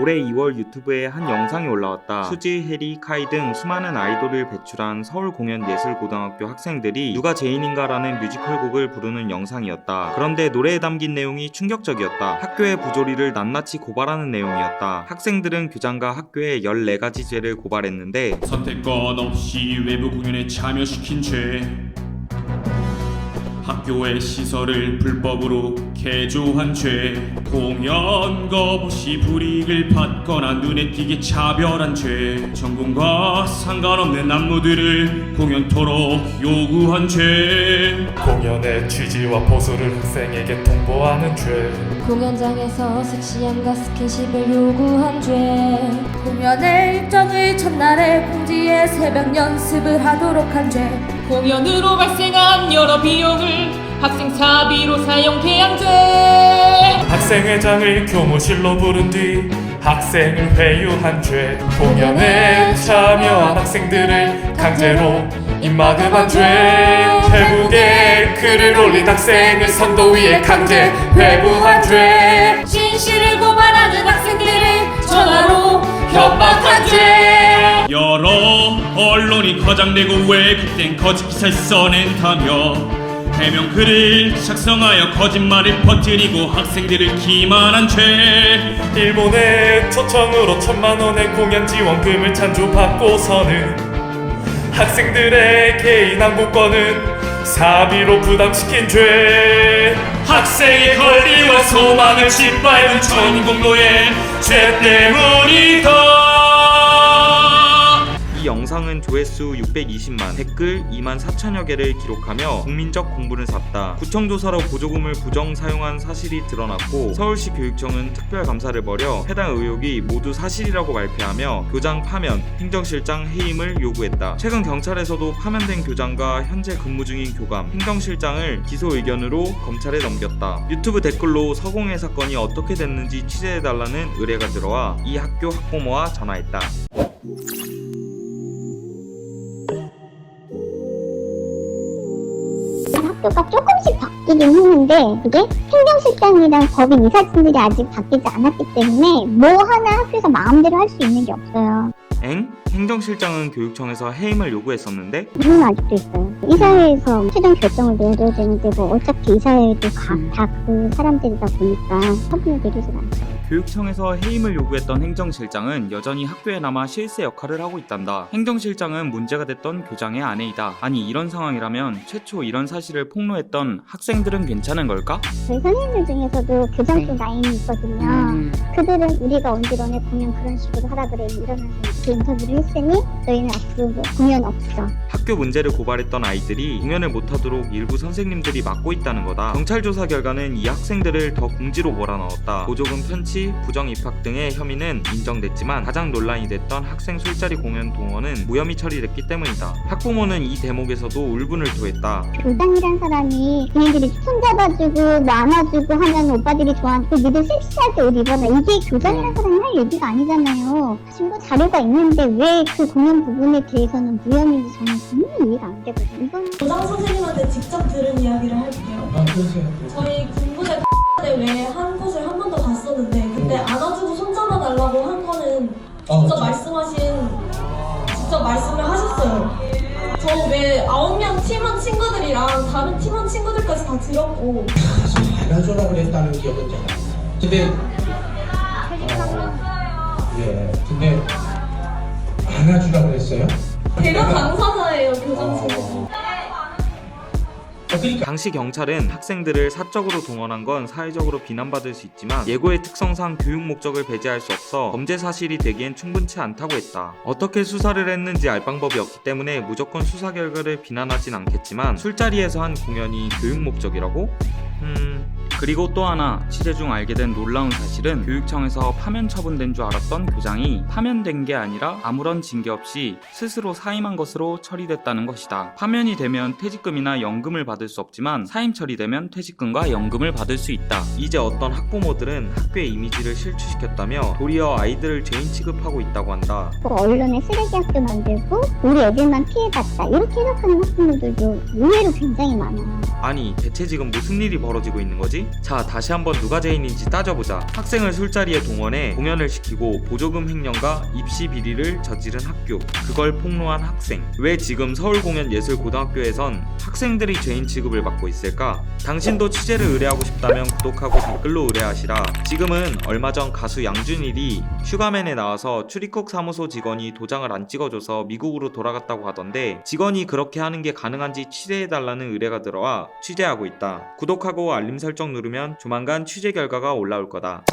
올해 2월 유튜브에 한 영상이 올라왔다. 수지, 해리, 카이 등 수많은 아이돌을 배출한 서울공연예술고등학교 학생들이 누가 제인인가라는 뮤지컬 곡을 부르는 영상이었다. 그런데 노래에 담긴 내용이 충격적이었다. 학교의 부조리를 낱낱이 고발하는 내용이었다. 학생들은 교장과 학교에 14가지 죄를 고발했는데 선택권 없이 외부 공연에 참여시킨 죄 학교의 시설을 불법으로 개조한 죄 공연 거부 시 불이익을 받거나 눈에 띄게 차별한 죄 전공과 상관없는 안무들을 공연토록 요구한 죄. 공연의 취지와 보수를 학생에게 통보하는 죄. 공연장에서 섹시함과 스킨십을 요구한 죄. 공연의 일정을 첫날에 공지해 새벽 연습을 하도록 한 죄. 공연으로 발생한 여러 비용을 학생 사비로 사용 계양죄 학생회장을 교무실로 부른 뒤 학생을 회유한 죄 공연에 참여한 학생들을 강제로 입막음한 죄. 페북에 글을 올린 학생을 선도 위에 강제 회부한 죄 언론이 거장되고 왜곡된 거짓 기사를 써낸다며 해명 글을 작성하여 거짓말을 퍼뜨리고 학생들을 기만한 죄. 일본의 초청으로 천만 원의 공연 지원금을 찬조받고서는 학생들의 개인 항공권은 사비로 부담시킨 죄. 학생의 권리와 소망을 짓밟은 전공로의 죄 때문이 영상은 조회수 620만, 댓글 2만 4천여 개를 기록하며 국민적 공분을 샀다. 구청조사로 보조금을 부정 사용한 사실이 드러났고 서울시 교육청은 특별감사를 벌여 해당 의혹이 모두 사실이라고 발표하며 교장 파면, 행정실장 해임을 요구했다. 최근 경찰에서도 파면된 교장과 현재 근무 중인 교감, 행정실장을 기소 의견으로 검찰에 넘겼다. 유튜브 댓글로 서공회 사건이 어떻게 됐는지 취재해달라는 의뢰가 들어와 이 학교 학부모와 전화했다. 학교가 조금씩 바뀌긴 했는데 그게 행정실장이랑 법인 이사진들이 아직 바뀌지 않았기 때문에 뭐 하나 학교에서 마음대로 할 수 있는 게 없어요. 엥? 행정실장은 교육청에서 해임을 요구했었는데 그건 아직도 있어요. 이사회에서 최종 결정을 내려야 되는데 뭐 어차피 이사회도 다 그 사람들이다 보니까 처분을 내리질 않죠. 교육청에서 해임을 요구했던 행정실장은 여전히 학교에 남아 실세 역할을 하고 있단다. 행정실장은 문제가 됐던 교장의 아내이다. 아니 이런 상황이라면 최초 이런 사실을 폭로했던 학생들은 괜찮은 걸까? 저희 선생님들 중에서도 교장 쪽 라인이 있거든요. 그들은 우리가 언제 너네 공연 그런 식으로 하라 그래 이러면서 이렇게 인터뷰를 했으니 너희는 앞으로 뭐 공연 없어. 학교 문제를 고발했던 아이들이 공연을 못하도록 일부 선생님들이 막고 있다는 거다. 경찰 조사 결과는 이 학생들을 더 궁지로 몰아넣었다. 보조금 편취, 부정 입학 등의 혐의는 인정됐지만 가장 논란이 됐던 학생 술자리 공연 동원은 무혐의 처리됐기 때문이다. 학부모는 이 대목에서도 울분을 토했다. 교장이란 사람이 걔네들이 손잡아주고 뭐 안아주고 하면 오빠들이 좋아하는 그 니들 섹시하게 옷 입어라 이게 교장이란 사람이 할 얘기가 아니잖아요 증거 자료가 있는데 왜 그 공연 부분에 대해서는 무혐의인지 저는 정말 이해가 안 되거든요 이건 교장 선생님한테 직접 들은 이야기를 할게요. 저희 군부대 한 곳을 한 하셨어요. 저외 아홉 명 팀원 친구들이랑 다른 팀원 친구들까지 다 들었고 안아줘라 그랬다는 기억은 제가 근데 어, 예 근데 안아주라 그랬어요? 제가 당사자예요 교장 선생님. 어, 그러니까 당시 경찰은 학생들을 사적으로 동원한 건 사회적으로 비난받을 수 있지만 예고의 특성상 교육 목적을 배제할 수 없어 범죄 사실이 되기엔 충분치 않다고 했다. 어떻게 수사를 했는지 알 방법이 없기 때문에 무조건 수사 결과를 비난하진 않겠지만 술자리에서 한 공연이 교육 목적이라고? 음... 그리고 또 하나 취재 중 알게 된 놀라운 사실은 교육청에서 파면 처분된 줄 알았던 교장이 파면된 게 아니라 아무런 징계 없이 스스로 사임한 것으로 처리됐다는 것이다. 파면이 되면 퇴직금이나 연금을 받을 수 없지만 사임 처리되면 퇴직금과 연금을 받을 수 있다. 이제 어떤 학부모들은 학교의 이미지를 실추시켰다며 도리어 아이들을 죄인 취급하고 있다고 한다. 뭐 언론에 쓰레기 학교 만들고 우리 애들만 피해봤다 이렇게 해석하는 학부모들도 의외로 굉장히 많아요 아니 대체 지금 무슨 일이 벌어지고 있는 거지? 자 다시 한번 누가 죄인인지 따져보자 학생을 술자리에 동원해 공연을 시키고 보조금 횡령과 입시 비리를 저지른 학교 그걸 폭로한 학생 왜 지금 서울공연예술고등학교에선 학생들이 죄인 취급을 받고 있을까? 당신도 취재를 의뢰하고 싶다면 구독하고 댓글로 의뢰하시라 지금은 얼마 전 가수 양준일이 슈가맨에 나와서 출입국 사무소 직원이 도장을 안 찍어줘서 미국으로 돌아갔다고 하던데 직원이 그렇게 하는 게 가능한지 취재해달라는 의뢰가 들어와 취재하고 있다. 구독하고 알림 설정 누르면 조만간 취재 결과가 올라올 거다.